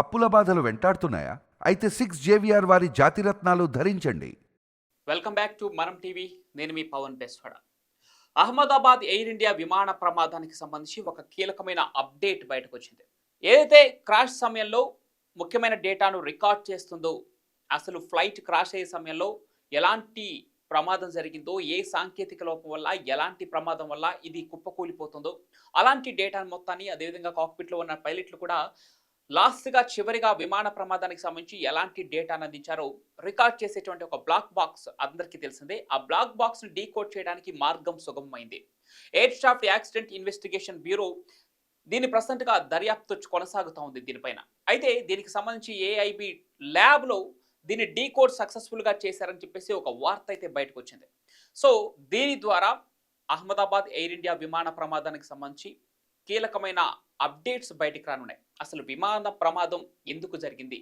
అప్పుల బాధలు వెంటాడుతున్నాయా? అయితే సిక్స్ జేవిఆర్ వారి జాతిరత్నాలు ధరించండి. వెల్కమ్ బ్యాక్ టు మనం టీవీ. నేను మీ పవన్ బెస్వాడ. అహ్మదాబాద్ ఎయిర్ ఇండియా విమాన ప్రమాదానికి సంబంధించి ఒక కీలకమైన అప్డేట్ బయటకు వచ్చింది ఏదైతే క్రాష్ సమయంలో ముఖ్యమైన డేటాను రికార్డ్ చేస్తుందో అసలు ఫ్లైట్ క్రాష్ అయ్యే సమయంలో ఎలాంటి ప్రమాదం జరిగిందో ఏ సాంకేతిక లోపం వల్ల ఎలాంటి ప్రమాదం వల్ల ఇది కుప్పకూలిపోతుందో అలాంటి డేటాను మొత్తాన్ని అదేవిధంగా కాక్పిట్లో ఉన్న పైలట్లు కూడా లాస్ట్గా చివరిగా విమాన ప్రమాదానికి సంబంధించి ఎలాంటి డేటాను అందించారో రికార్డ్ చేసేటువంటి ఒక బ్లాక్ బాక్స్ అందరికీ తెలిసిందే. ఆ బ్లాక్ బాక్స్ని డీకోడ్ చేయడానికి మార్గం సుగమమైంది. Air staff accident investigation bureau దీన్ని ప్రజెంట్గా దర్యాప్తు కొనసాగుతూ ఉంది దీనిపైన. అయితే దీనికి సంబంధించి ఏఐబి ల్యాబ్లో దీన్ని డీకోడ్ సక్సెస్ఫుల్గా చేశారని చెప్పేసి ఒక వార్త అయితే బయటకు వచ్చింది సో దీని ద్వారా అహ్మదాబాద్ ఎయిర్ ఇండియా విమాన ప్రమాదానికి సంబంధించి కీలకమైన అప్డేట్స్ బయటికి రానున్నాయి. అసలు విమాన ప్రమాదం ఎందుకు జరిగింది?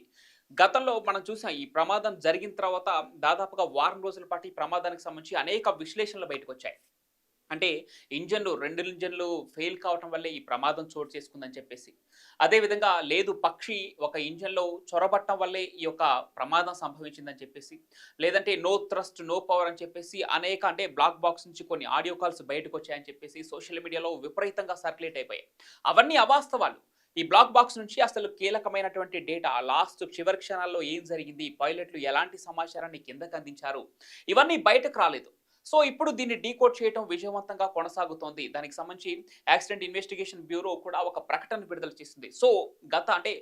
గతంలో మనం చూసాం ఈ ప్రమాదం జరిగిన తర్వాత దాదాపుగా వారం రోజుల పాటు ఈ ప్రమాదానికి సంబంధించి అనేక విశ్లేషణలు బయటకు వచ్చాయి. అంటే ఇంజన్లు రెండు ఇంజన్లు ఫెయిల్ కావటం వల్లే ఈ ప్రమాదం చోటు చేసుకుందని చెప్పేసి. అదేవిధంగా లేదు పక్షి ఒక ఇంజన్లో చొరబట్టడం వల్లే ఈ యొక్క ప్రమాదం సంభవించిందని చెప్పేసి. లేదంటే నో థ్రస్ట్ నో పవర్ అని చెప్పేసి అనేక అంటే బ్లాక్ బాక్స్ నుంచి కొన్ని ఆడియో కాల్స్ బయటకు వచ్చాయని చెప్పేసి సోషల్ మీడియాలో విపరీతంగా సర్క్యులేట్ అయిపోయాయి. అవన్నీ అవాస్తవాలు. ఈ బ్లాక్ బాక్స్ నుంచి అసలు కీలకమైనటువంటి డేటా లాస్ట్ చివరి క్షణాల్లో ఏం జరిగింది పైలట్లు ఎలాంటి సమాచారాన్ని కిందకు అందించారు ఇవన్నీ బయటకు రాలేదు. సో ఇప్పుడు దీన్ని డీకోడ్ చేయడం విజయవంతంగా కొనసాగుతోంది. దానికి సంబంధించి యాక్సిడెంట్ ఇన్వెస్టిగేషన్ బ్యూరో కూడా ఒక ప్రకటన విడుదల చేసింది. సో గత అంటే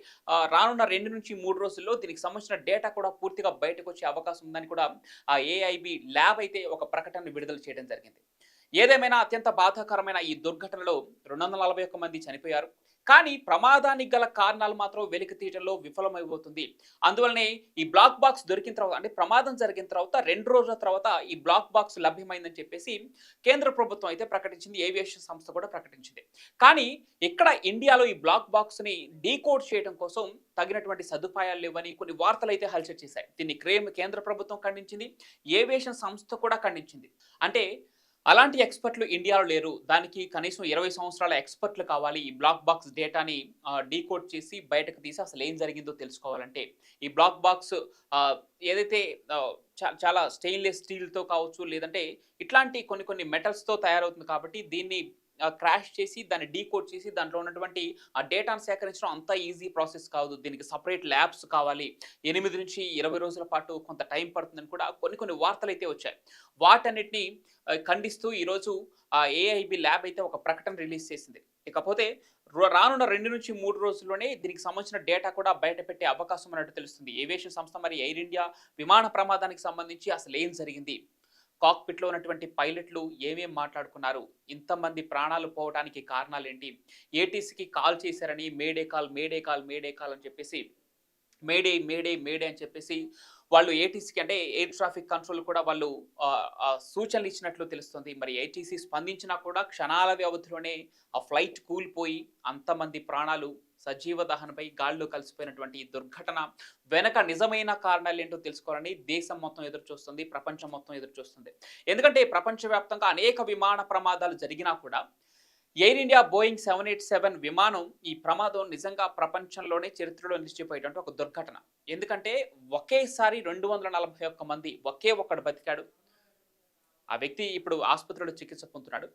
రానున్న రెండు నుంచి మూడు రోజుల్లో దీనికి సంబంధించిన డేటా కూడా పూర్తిగా బయటకు వచ్చే అవకాశం ఉందని కూడా ఆ ఏఐబి ల్యాబ్ అయితే ఒక ప్రకటన విడుదల చేయడం జరిగింది. ఏదేమైనా అత్యంత బాధాకరమైన ఈ దుర్ఘటనలో రెండు వందల నలభై ఒక్క మంది చనిపోయారు. కానీ ప్రమాదానికి గల కారణాలు మాత్రం వెలికి తీయడంలో విఫలమైపోతుంది. అందువల్లనే ఈ బ్లాక్ బాక్స్ దొరికిన తర్వాత అంటే ప్రమాదం జరిగిన తర్వాత రెండు రోజుల తర్వాత ఈ బ్లాక్ బాక్స్ లభ్యమైందని చెప్పేసి కేంద్ర ప్రభుత్వం అయితే ప్రకటించింది ఏవియేషన్ సంస్థ కూడా ప్రకటించింది. కానీ ఇక్కడ ఇండియాలో ఈ బ్లాక్ బాక్స్ని డీకోడ్ చేయడం కోసం తగినటువంటి సదుపాయాలు లేవని కొన్ని వార్తలు అయితే హల్చల్ చేశాయి. దీన్ని క్రేమ్ కేంద్ర ప్రభుత్వం ఖండించింది ఏవియేషన్ సంస్థ కూడా ఖండించింది. అంటే అలాంటి ఎక్స్పర్ట్లు ఇండియాలో లేరు. దానికి కనీసం ఇరవై సంవత్సరాల ఎక్స్పర్ట్లు కావాలి. ఈ బ్లాక్ బాక్స్ డేటాని డీకోడ్ చేసి బయటకు తీసి అసలు ఏం జరిగిందో తెలుసుకోవాలంటే ఈ బ్లాక్ బాక్స్ ఏదైతే చాలా స్టెయిన్లెస్ స్టీల్తో కావచ్చు లేదంటే ఇట్లాంటి కొన్ని కొన్ని మెటల్స్తో తయారవుతుంది కాబట్టి దీన్ని క్రాష్ చేసి దాన్ని డీకోడ్ చేసి దాంట్లో ఉన్నటువంటి ఆ డేటాను సేకరించడం అంత ఈజీ ప్రాసెస్ కాదు. దీనికి సపరేట్ ల్యాబ్స్ కావాలి. ఎనిమిది నుంచి ఇరవై రోజుల పాటు కొంత టైం పడుతుందని కూడా కొన్ని కొన్ని వార్తలు అయితే వచ్చాయి. వాటన్నిటిని ఖండిస్తూ ఈరోజు ఆ ఏఐబి ల్యాబ్ అయితే ఒక ప్రకటన రిలీజ్ చేసింది. ఇకపోతే రానున్న రెండు నుంచి మూడు రోజుల్లోనే దీనికి సంబంధించిన డేటా కూడా బయట పెట్టే అవకాశం ఉన్నట్టు తెలుస్తుంది. ఏవియేషన్ సంస్థ మరి ఎయిర్ ఇండియా విమాన ప్రమాదానికి సంబంధించి అసలు ఏం జరిగింది? కాక్పిట్లో ఉన్నటువంటి పైలట్లు ఏమేం మాట్లాడుకున్నారు? ఇంతమంది ప్రాణాలు పోవడానికి కారణాలు ఏంటి ఏటీసీకి కాల్ చేశారని mayday call mayday call mayday call అని చెప్పేసి మేడే మేడే మేడే అని చెప్పేసి వాళ్ళు ఏటీసీకి అంటే ఎయిర్ ట్రాఫిక్ కంట్రోల్ కూడా వాళ్ళు సూచనలు ఇచ్చినట్లు తెలుస్తుంది. మరి ఏటీసీ స్పందించినా కూడా క్షణాల వ్యవధిలోనే ఆ ఫ్లైట్ కూలిపోయి అంతమంది ప్రాణాలు సజీవ దహనపై గాల్లో కలిసిపోయినటువంటి ఈ దుర్ఘటన వెనక నిజమైన కారణాలు ఏంటో తెలుసుకోవాలని దేశం మొత్తం ఎదురు చూస్తుంది ప్రపంచం మొత్తం ఎదురు చూస్తుంది. ఎందుకంటే ప్రపంచవ్యాప్తంగా అనేక విమాన ప్రమాదాలు జరిగినా కూడా Air India Boeing seven eight seven విమానం ఈ ప్రమాదం నిజంగా ప్రపంచంలోనే చరిత్రలో నిలిచిపోయేటువంటి ఒక దుర్ఘటన. ఎందుకంటే ఒకేసారి రెండు వందల నలభై ఒక్క మంది ఒకే ఒక్కడు బతికాడు. ఆ వ్యక్తి ఇప్పుడు ఆసుపత్రిలో చికిత్స పొందుతున్నాడు.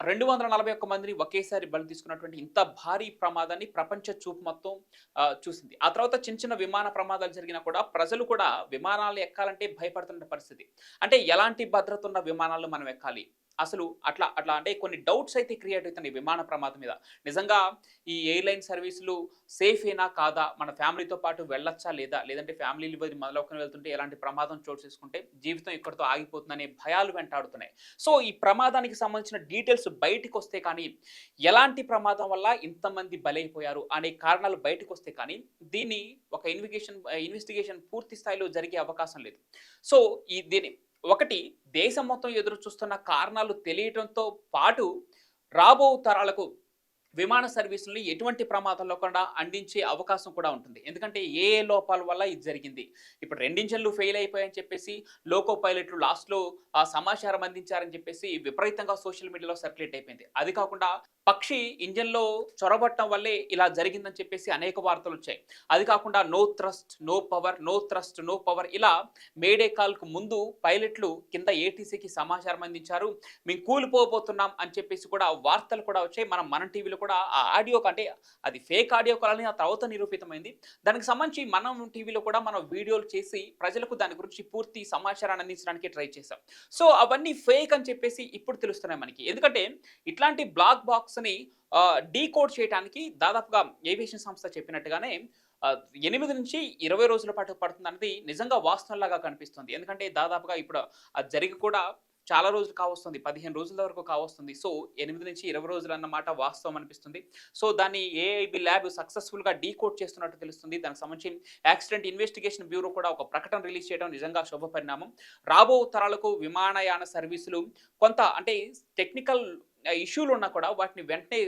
రెండు వందల నలభై ఒక్క మందిని ఒకేసారి బలి తీసుకున్నటువంటి ఇంత భారీ ప్రమాదాన్ని ప్రపంచ చూపు మొత్తం ఆ, చూసింది. ఆ తర్వాత చిన్న చిన్న విమాన ప్రమాదాలు జరిగినా కూడా ప్రజలు కూడా విమానాలు ఎక్కాలంటే భయపడుతున్న పరిస్థితి. అంటే ఎలాంటి భద్రత ఉన్న విమానాలు మనం ఎక్కాలి? అసలు అట్లా అట్లా అంటే కొన్ని డౌట్స్ అయితే క్రియేట్ అవుతున్నాయి విమాన ప్రమాదం మీద. నిజంగా ఈ ఎయిర్లైన్ సర్వీసులు సేఫ్ అయినా కాదా? మన ఫ్యామిలీతో పాటు వెళ్ళొచ్చా లేదా? లేదంటే ఫ్యామిలీలు ఇవ్వది మొదలవుకుని వెళ్తుంటే ఎలాంటి ప్రమాదం చోటు చేసుకుంటే జీవితం ఇక్కడితో ఆగిపోతుందనే భయాలు వెంటాడుతున్నాయి. సో ఈ ప్రమాదానికి సంబంధించిన డీటెయిల్స్ బయటకు వస్తే కానీ ఎలాంటి ప్రమాదం వల్ల ఇంతమంది బలైపోయారు అనే కారణాలు బయటకు వస్తే కానీ దీన్ని ఒక ఇన్వెస్టిగేషన్ ఇన్వెస్టిగేషన్ పూర్తి స్థాయిలో జరిగే అవకాశం లేదు. సో ఈ దీని ఒకటి దేశం మొత్తం ఎదురు చూస్తున్న కారణాలు తెలియటంతో పాటు రాబో తరాలకు విమాన సర్వీసులను ఎటువంటి ప్రమాదంలో కూడా అందించే అవకాశం కూడా ఉంటుంది. ఎందుకంటే ఏ ఏ లోపాల వల్ల ఇది జరిగింది? ఇప్పుడు రెండింజన్లు ఫెయిల్ అయిపోయాయని చెప్పేసి లోకో పైలట్లు లాస్ట్లో ఆ సమాచారం అందించారని చెప్పేసి విపరీతంగా సోషల్ మీడియాలో సర్క్యులేట్ అయిపోయింది. అది కాకుండా పక్షి ఇంజన్లో చొరబట్టడం వల్లే ఇలా జరిగిందని చెప్పేసి అనేక వార్తలు వచ్చాయి. అది కాకుండా no thrust no power no thrust no power ఇలా మేడే కాల్కు ముందు పైలట్లు కింద ఏటీసీకి సమాచారం అందించారు. మేము కూలిపోబోతున్నాం అని చెప్పేసి కూడా వార్తలు కూడా వచ్చాయి. మనం మన టీవీలో కూడా ఆ ఆడియో అంటే అది ఫేక్ ఆడియో కాలని ఆ తర్వాత నిరూపితమైంది. దానికి సంబంధించి మనం టీవీలో కూడా మనం వీడియోలు చేసి ప్రజలకు దాని గురించి పూర్తి సమాచారాన్ని అందించడానికి ట్రై చేశాం. సో అవన్నీ ఫేక్ అని చెప్పేసి ఇప్పుడు తెలుస్తున్నాయి మనకి. ఎందుకంటే ఇట్లాంటి బ్లాక్ బాక్స్ని డీకోడ్ చేయడానికి దాదాపుగా ఏవియేషన్ సంస్థ చెప్పినట్టుగానే ఎనిమిది నుంచి ఇరవై రోజుల పాటు పడుతుంది అనేది నిజంగా వాస్తవంలాగా కనిపిస్తుంది. ఎందుకంటే దాదాపుగా ఇప్పుడు అది జరిగి కూడా చాలా రోజులు కావస్తుంది. పదిహేను రోజుల వరకు కావస్తుంది. సో ఎనిమిది నుంచి ఇరవై రోజులు అన్నమాట వాస్తవం అనిపిస్తుంది. సో దాన్ని ఏఐబి ల్యాబ్ సక్సెస్ఫుల్గా డీకోడ్ చేస్తున్నట్టు తెలుస్తుంది. దానికి సంబంధించి యాక్సిడెంట్ ఇన్వెస్టిగేషన్ బ్యూరో కూడా ఒక ప్రకటన రిలీజ్ చేయడం నిజంగా శుభ పరిణామం. రాబో తరాలకు విమానయాన సర్వీసులు కొంత అంటే టెక్నికల్ ఇష్యూలు ఉన్నా కూడా వాటిని వెంటనే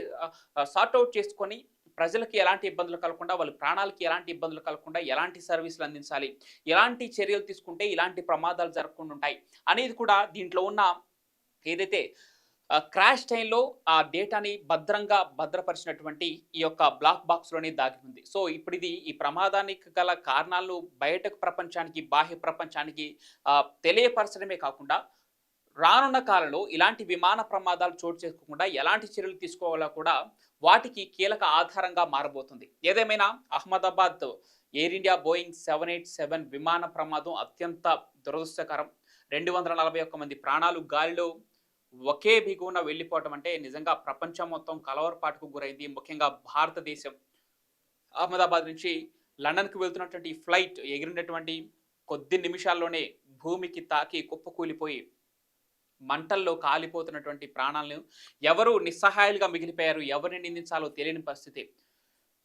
సార్ట్అవుట్ చేసుకొని ప్రజలకు ఎలాంటి ఇబ్బందులు కలగకుండా వాళ్ళ ప్రాణాలకి ఎలాంటి ఇబ్బందులు కలగకుండా ఎలాంటి సర్వీసులు అందించాలి? ఎలాంటి చర్యలు తీసుకుంటే ఇలాంటి ప్రమాదాలు జరగకుండా ఉంటాయి? అనేది కూడా దీంట్లో ఉన్న ఏదైతే క్రాష్ టైంలో ఆ డేటాని భద్రంగా భద్రపరిచినటువంటి ఈ యొక్క బ్లాక్ బాక్స్లోనే దాగి ఉంది. సో ఇప్పుడు ఇది ఈ ప్రమాదానికి గల కారణాలను బయటకు ప్రపంచానికి బాహ్య ప్రపంచానికి తెలియపరచడమే కాకుండా రానున్న కాలంలో ఇలాంటి విమాన ప్రమాదాలు చోటు చేసుకోకుండా ఎలాంటి చర్యలు తీసుకోవాలో కూడా వాటికి కీలక ఆధారంగా మారబోతుంది. ఏదేమైనా Ahmedabad Air India Boeing seven eight seven విమాన ప్రమాదం అత్యంత దురదృష్టకరం. రెండు వందల నలభై ఒక్క మంది ప్రాణాలు గాలిలో ఒకే బిగువున వెళ్ళిపోవటం అంటే నిజంగా ప్రపంచం మొత్తం కలవరపాటుకు గురైంది. ముఖ్యంగా భారతదేశం. అహ్మదాబాద్ నుంచి లండన్కు వెళ్తున్నటువంటి ఫ్లైట్ ఎగిరినటువంటి కొద్ది నిమిషాల్లోనే భూమికి తాకి కుప్పకూలిపోయి మంటల్లో కాలిపోతున్నటువంటి ప్రాణాలను ఎవరు నిస్సహాయాలుగా మిగిలిపోయారు ఎవరిని నిందించాలో తెలియని పరిస్థితి.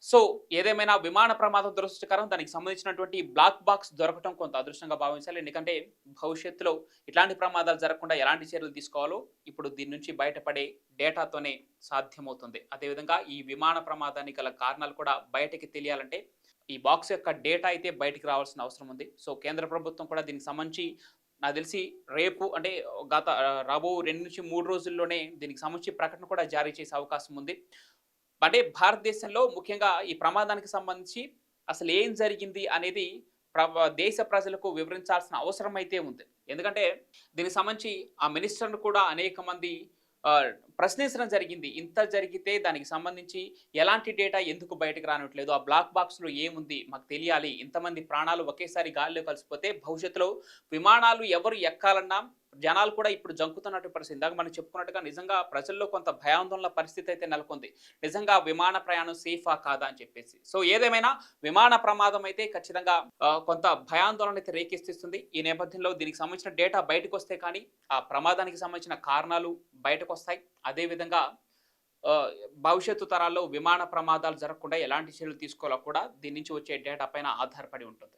సో ఏదేమైనా విమాన ప్రమాదం దురదృష్టకరం దానికి సంబంధించినటువంటి బ్లాక్ బాక్స్ దొరకటం కొంత అదృష్టంగా భావించాలి. ఎందుకంటే భవిష్యత్తులో ఇట్లాంటి ప్రమాదాలు జరగకుండా ఎలాంటి చర్యలు తీసుకోవాలో ఇప్పుడు దీని నుంచి బయటపడే డేటాతోనే సాధ్యమవుతుంది. అదేవిధంగా ఈ విమాన ప్రమాదానికి గల కారణాలు కూడా బయటకి తెలియాలంటే ఈ బాక్స్ యొక్క డేటా అయితే బయటికి రావాల్సిన అవసరం ఉంది. సో కేంద్ర ప్రభుత్వం కూడా దీనికి సంబంధించి నాకు తెలిసి రేపు అంటే గత రాబో రెండు నుంచి మూడు రోజుల్లోనే దీనికి సంబంధించి ప్రకటన కూడా జారీ చేసే అవకాశం ఉంది. అంటే భారతదేశంలో ముఖ్యంగా ఈ ప్రమాదానికి సంబంధించి అసలు ఏం జరిగింది అనేది ప్ర- దేశ ప్రజలకు వివరించాల్సిన అవసరం అయితే ఉంది. ఎందుకంటే దీనికి సంబంధించి ఆ మినిస్టర్ను కూడా అనేక మంది ప్రశ్నించడం జరిగింది. ఇంత జరిగితే దానికి సంబంధించి ఎలాంటి డేటా ఎందుకు బయటకు రానట్లేదు? ఆ బ్లాక్ బాక్స్లో ఏముంది? మాకు తెలియాలి. ఇంతమంది ప్రాణాలు ఒకేసారి గాలిలో కలిసిపోతే భవిష్యత్తులో విమానాలు ఎవరు ఎక్కాలన్నా జనాలు కూడా ఇప్పుడు జంకుతున్నట్టు పరిస్థితి. ఇందాక మనం చెప్పుకున్నట్టుగా నిజంగా ప్రజల్లో కొంత భయాందోళన పరిస్థితి అయితే నెలకొంది. నిజంగా విమాన ప్రయాణం సేఫా కాదా అని చెప్పేసి. సో ఏదేమైనా విమాన ప్రమాదం అయితే ఖచ్చితంగా కొంత భయాందోళన అయితే రేకెత్తిస్తుంది. ఈ నేపథ్యంలో దీనికి సంబంధించిన డేటా బయటకు వస్తే కానీ ఆ ప్రమాదానికి సంబంధించిన కారణాలు బయటకు వస్తాయి. అదేవిధంగా భవిష్యత్తు తరాల్లో విమాన ప్రమాదాలు జరగకుండా ఎలాంటి చర్యలు తీసుకోవాలో కూడా దీని నుంచి వచ్చే డేటా పైన ఆధారపడి ఉంటుంది.